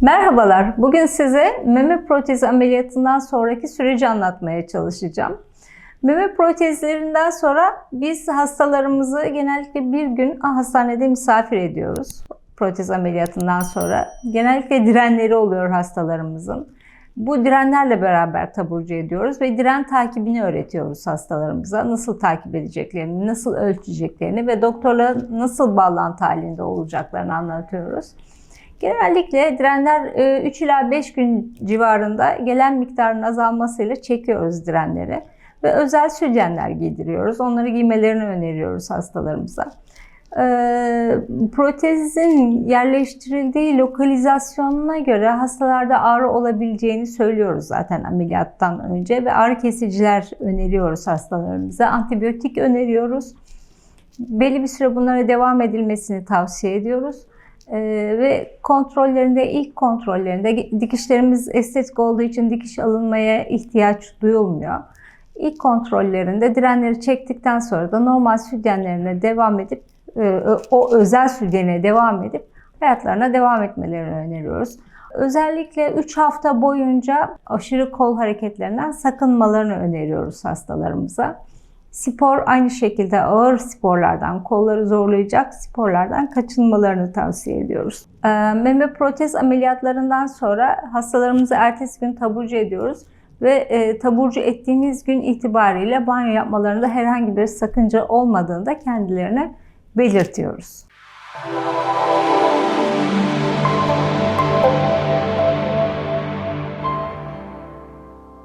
Merhabalar. Bugün size meme protezi ameliyatından sonraki süreci anlatmaya çalışacağım. Meme protezlerinden sonra biz hastalarımızı genellikle bir gün hastanede misafir ediyoruz. Protez ameliyatından sonra. Genellikle direnleri oluyor hastalarımızın. Bu direnlerle beraber taburcu ediyoruz ve diren takibini öğretiyoruz hastalarımıza. Nasıl takip edeceklerini, nasıl ölçeceklerini ve doktorla nasıl bağlantı halinde olacaklarını anlatıyoruz. Genellikle direnler 3 ila 5 gün civarında gelen miktarın azalmasıyla çekiyoruz direnleri ve özel sütyenler giydiriyoruz. Onları giymelerini öneriyoruz hastalarımıza. Ee, protezin yerleştirildiği lokalizasyonuna göre hastalarda ağrı olabileceğini söylüyoruz zaten ameliyattan önce ve ağrı kesiciler öneriyoruz hastalarımıza. Antibiyotik öneriyoruz. Belli bir süre bunlara devam edilmesini tavsiye ediyoruz. Ee, ve kontrollerinde, ilk kontrollerinde dikişlerimiz estetik olduğu için dikiş alınmaya ihtiyaç duyulmuyor. İlk kontrollerinde direnleri çektikten sonra da normal sütyenlerine devam edip e, o özel sütyene devam edip hayatlarına devam etmelerini öneriyoruz. Özellikle 3 hafta boyunca aşırı kol hareketlerinden sakınmalarını öneriyoruz hastalarımıza. Spor aynı şekilde ağır sporlardan, kolları zorlayacak sporlardan kaçınmalarını tavsiye ediyoruz. E, Meme protez ameliyatlarından sonra hastalarımızı ertesi gün taburcu ediyoruz ve e, taburcu ettiğimiz gün itibariyle banyo yapmalarında herhangi bir sakınca olmadığını da kendilerine belirtiyoruz.